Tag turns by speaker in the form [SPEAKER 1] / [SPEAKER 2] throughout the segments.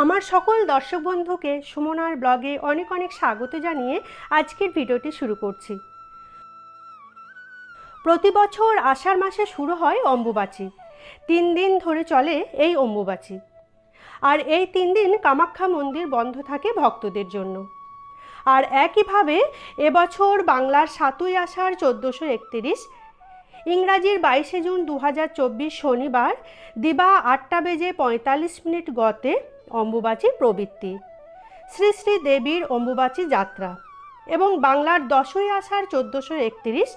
[SPEAKER 1] আমার সকল দর্শক বন্ধুকে সুমনার ব্লগে অনেক অনেক স্বাগত জানিয়ে আজকের ভিডিওটি শুরু করছি। প্রতি বছর আষাঢ় মাসে শুরু হয় অম্বুবাচী। তিন দিন ধরে চলে এই অম্বুবাচী। আর এই তিন দিন কামাখ্যা মন্দির বন্ধ থাকে ভক্তদের জন্য। আর একইভাবে এবছর বাংলার সাতই আষাঢ় চোদ্দোশো একতিরিশ, ইংরাজির বাইশে জুন দু হাজার চব্বিশ শনিবার দিবা আটটা বেজে পঁয়তাল্লিশ মিনিট গতে অম্বুবাচী প্রবৃত্তি। শ্রী শ্রী দেবীর অম্বুবাচী যাত্রা এবং বাংলার দশই আষাঢ় চোদ্দোশো একতিরিশ,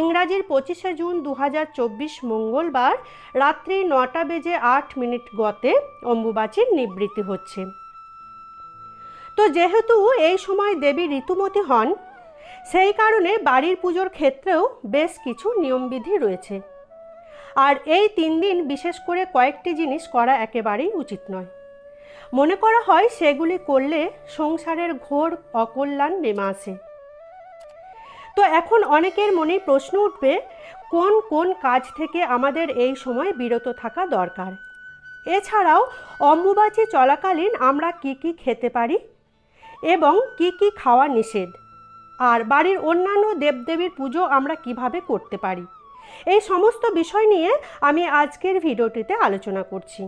[SPEAKER 1] ইংরাজির পঁচিশে জুন দু হাজার চব্বিশ মঙ্গলবার রাত্রি নটা বেজে আট মিনিট গতে অম্বুবাচীর নিবৃত্তি হচ্ছে। তো যেহেতু এই সময় দেবী ঋতুমতী হন, সেই কারণে বাড়ির পুজোর ক্ষেত্রেও বেশ কিছু নিয়মবিধি রয়েছে। আর এই তিন দিন বিশেষ করে কয়েকটি জিনিস করা একেবারেই উচিত নয়। মনে করা হয় সেগুলি করলে সংসারের ঘোর অকল্যাণ নেমে আসে। তো এখন অনেকের মনেই প্রশ্ন উঠবে, কোন কোন কাজ থেকে আমাদের এই সময় বিরত থাকা দরকার? এছাড়াও অম্বুবাচী চলাকালীন আমরা কি কি খেতে পারি? এবং কি কি খাওয়া নিষেধ? আর বাড়ির অন্যান্য দেবদেবীর পুজো আমরা কীভাবে করতে পারি? এই সমস্ত বিষয় নিয়ে আমি আজকের ভিডিওটিতে আলোচনা করছি।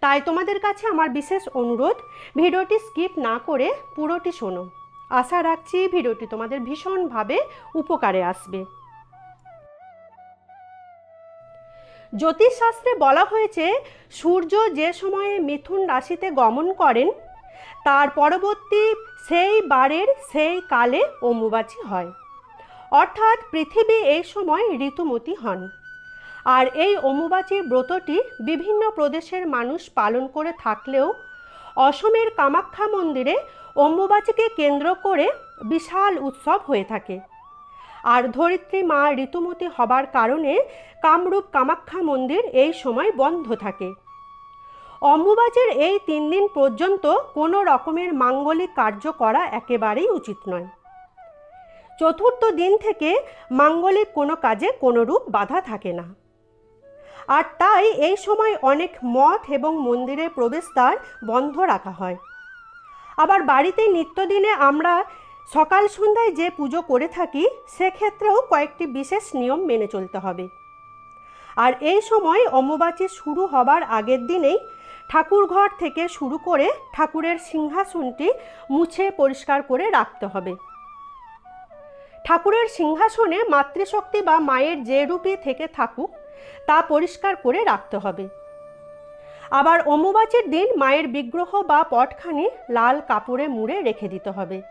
[SPEAKER 1] তাই তোমাদের কাছে আমার বিশেষ অনুরোধ, ভিডিওটি স্কিপ না করে পুরোটি শোনো। আশা রাখছি ভিডিওটি তোমাদের ভীষণভাবে উপকারে আসবে। জ্যোতিষশাস্ত্রে বলা হয়েছে, সূর্য যে সময়ে মিথুন রাশিতে গমন করেন, তার পরবর্তী সেই বারের সেই কালে অম্বুবাচী হয়। অর্থাৎ পৃথিবী এই সময় ঋতুমতী হন। আর এই অম্বুবাচীর ব্রতটি বিভিন্ন প্রদেশের মানুষ পালন করে থাকলেও অসমের কামাখ্যা মন্দিরে অম্বুবাচীকে কেন্দ্র করে বিশাল উৎসব হয়ে থাকে। আর ধরিত্রী মা ঋতুমতী হবার কারণে কামরূপ কামাখ্যা মন্দির এই সময় বন্ধ থাকে। অম্বুবাচীর এই তিন দিন পর্যন্ত কোনো রকমের মাঙ্গলিক কার্য করা একেবারেই উচিত নয়। চতুর্থ দিন থেকে মাঙ্গলিক কোনো কাজে কোনোরূপ বাধা থাকে না। আর তাই এই সময় অনেক মঠ এবং মন্দিরের প্রবেশদ্বার বন্ধ রাখা হয়। আবার বাড়িতে নিত্যদিনে আমরা সকাল সন্ধ্যায় যে পুজো করে থাকি, সেক্ষেত্রেও কয়েকটি বিশেষ নিয়ম মেনে চলতে হবে। আর এই সময় অম্বুবাচী শুরু হবার আগের দিনেই ঠাকুরঘর থেকে শুরু করে ঠাকুরের সিংহাসনটি মুছে পরিষ্কার করে রাখতে হবে। ঠাকুরের সিংহাসনে মাতৃশক্তি বা মায়ের যে রূপে থেকে থাকুক তা পরিষ্কার করে রাখতে হবে। আবার অম্বুবাচীর দিন মায়ের বিগ্রহ বা পটখানি লাল কাপড়ে মুড়ে রেখে দিতে হবে।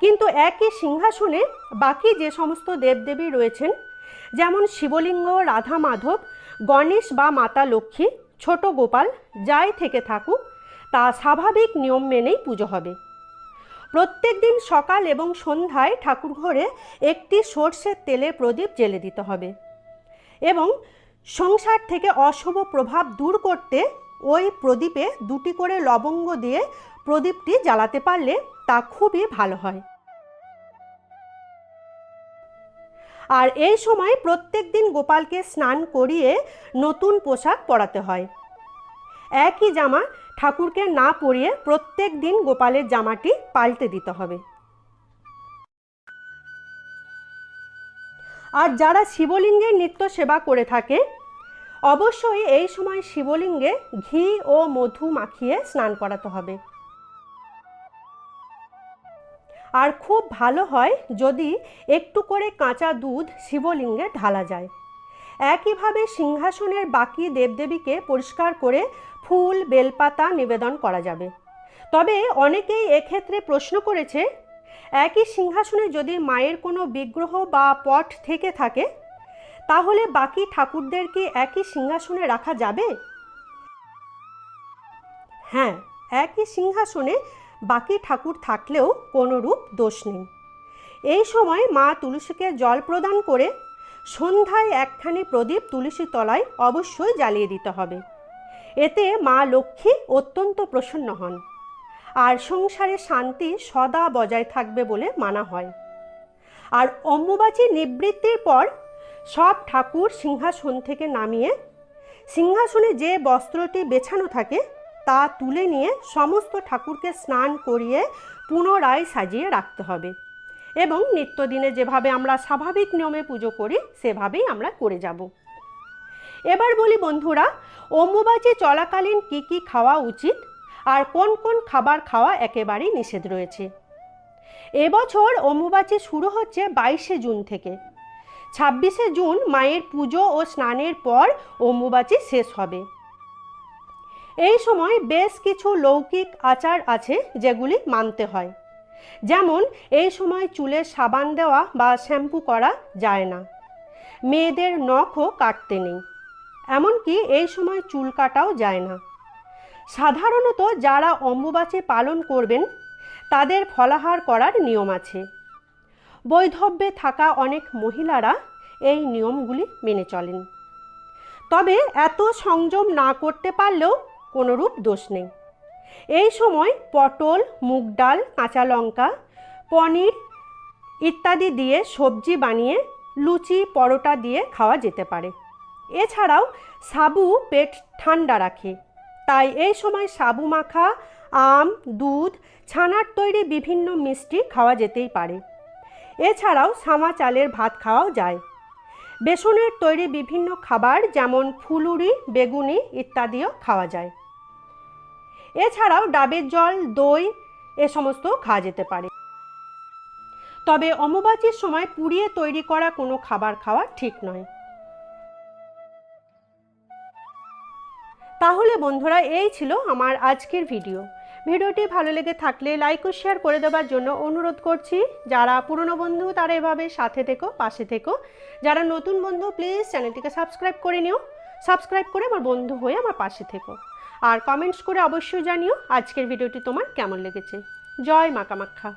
[SPEAKER 1] কিন্তু একই সিংহাসনে বাকি যে সমস্ত দেবদেবী রয়েছেন, যেমন শিবলিঙ্গ, রাধা মাধব, গণেশ বা মাতা লক্ষ্মী, ছোট গোপাল, যাই থেকে থাকুক, তা স্বাভাবিক নিয়ম মেনেই পুজো হবে। প্রত্যেক দিন সকাল এবং সন্ধ্যায় ঠাকুরঘরে একটি সর্ষের তেলে প্রদীপ জেলে দিতে হবে। এবং সংসার থেকে অশুভ প্রভাব দূর করতে ওই প্রদীপে দুটি করে লবঙ্গ দিয়ে প্রদীপটি জ্বালাতে পারলে তা খুবই ভালো হয়। আর এই সময় প্রত্যেক দিন গোপালকে স্নান করিয়ে নতুন পোশাক পরাতে হয়। একই জামা ঠাকুরকে না পরিয়ে প্রত্যেক দিন গোপালের জামাটি পাল্টে দিতে হবে। আর যারা শিবলিঙ্গের নিত্য সেবা করে থাকে, অবশ্যই এই সময় শিবলিঙ্গে ঘি ও মধু মাখিয়ে স্নান করাতে হবে। আর খুব ভালো হয় যদি একটু করে কাঁচা দুধ শিবলিঙ্গে ঢালা যায়। একইভাবে সিংহাসনের বাকি দেবদেবীকে পরিষ্কার করে ফুল, বেলপাতা নিবেদন করা যাবে। তবে অনেকেই এক্ষেত্রে প্রশ্ন করেছে একই সিংহাসনে যদি মায়ের কোনো বিগ্রহ বা পট থেকে থাকে, তাহলে বাকি ঠাকুরদের কি একই সিংহাসনে রাখা যাবে? হ্যাঁ একই সিংহাসনে বাকি ঠাকুর থাকলেও কোনোরূপ দোষ নেই। এই সময় মা তুলসীকে জল প্রদান করে সন্ধ্যায় একখানি প্রদীপ তুলসী তলায় অবশ্যই জ্বালিয়ে দিতে হবে। এতে মা লক্ষ্মী অত্যন্ত প্রসন্ন হন। আর সংসারে শান্তি সদা বজায় থাকবে বলে মানা হয়। আর অম্বুবাচী নিবৃত্তির পর সব ঠাকুর সিংহাসন থেকে নামিয়ে, সিংহাসনে যে বস্ত্রটি বেছানো থাকে তা তুলে নিয়ে সমস্ত ঠাকুরকে স্নান করিয়ে পুনরায় সাজিয়ে রাখতে হবে এবং নিত্যদিনে যেভাবে আমরা স্বাভাবিক নিয়মে পুজো করি, সেভাবেই আমরা করে যাব। এবার বলি বন্ধুরা, অম্বুবাচী চলাকালীন কি কি খাওয়া উচিত? আর কোন কোন খাবার খাওয়া একেবারেই নিষেধ রয়েছে। এবছর অম্বুবাচী শুরু হচ্ছে বাইশে জুন থেকে। ছাব্বিশে জুন মায়ের পুজো ও স্নানের পর অম্বুবাচী শেষ হবে। এই সময় বেশ কিছু লৌকিক আচার আছে যেগুলি মানতে হয়। যেমন, এই সময় চুলে সাবান দেওয়া বা শ্যাম্পু করা যায় না। মেয়েদের নখও কাটতে নেই। এমনকি এই সময় চুল কাটাও যায় না। সাধারণত যারা অম্বুবাচী পালন করবেন, তাদের ফলাহার করার নিয়ম আছে। বৈধব্যে থাকা অনেক মহিলারা এই নিয়মগুলি মেনে চলেন। তবে এত সংযম না করতে পারলেও কোনোরূপ দোষ নেই। এই সময় পটল, মুগ ডাল, কাঁচা লঙ্কা, পনির ইত্যাদি দিয়ে সবজি বানিয়ে লুচি, পরোটা দিয়ে খাওয়া যেতে পারে। এছাড়াও সাবু পেট ঠান্ডা রাখে। তাই এই সময় সাবু মাখা, আম, দুধ, ছানার তৈরি বিভিন্ন মিষ্টি খাওয়া যেতেই পারে। এছাড়াও সামা চালের ভাত খাওয়াও যায়। বেসনের তৈরি বিভিন্ন খাবার যেমন ফুলুরি, বেগুনি ইত্যাদিও খাওয়া যায়। এছাড়াও ডাবের জল, দই, এ সমস্ত খাওয়া যেতে পারে। তবে অমাবাচীর সময় পুড়িয়ে তৈরি করা কোনো খাবার খাওয়া ঠিক নয়। তাহলে বন্ধুরা, এই ছিল আমার আজকের ভিডিও ভিডিওটি ভালো লেগে থাকলে লাইক ও শেয়ার করে দেওয়ার জন্য অনুরোধ করছি। যারা পুরনো বন্ধু, তারা এভাবে সাথে থেকো, পাশে থেকো। যারা নতুন বন্ধু প্লিজ চ্যানেলটিকে সাবস্ক্রাইব করে নিও। সাবস্ক্রাইব করে আমার বন্ধু হয়ে আমার পাশে থেকো। আর কমেন্টস করে অবশ্যই জানিও আজকের ভিডিওটি তোমার কেমন লেগেছে। জয় মা কামাখ্যা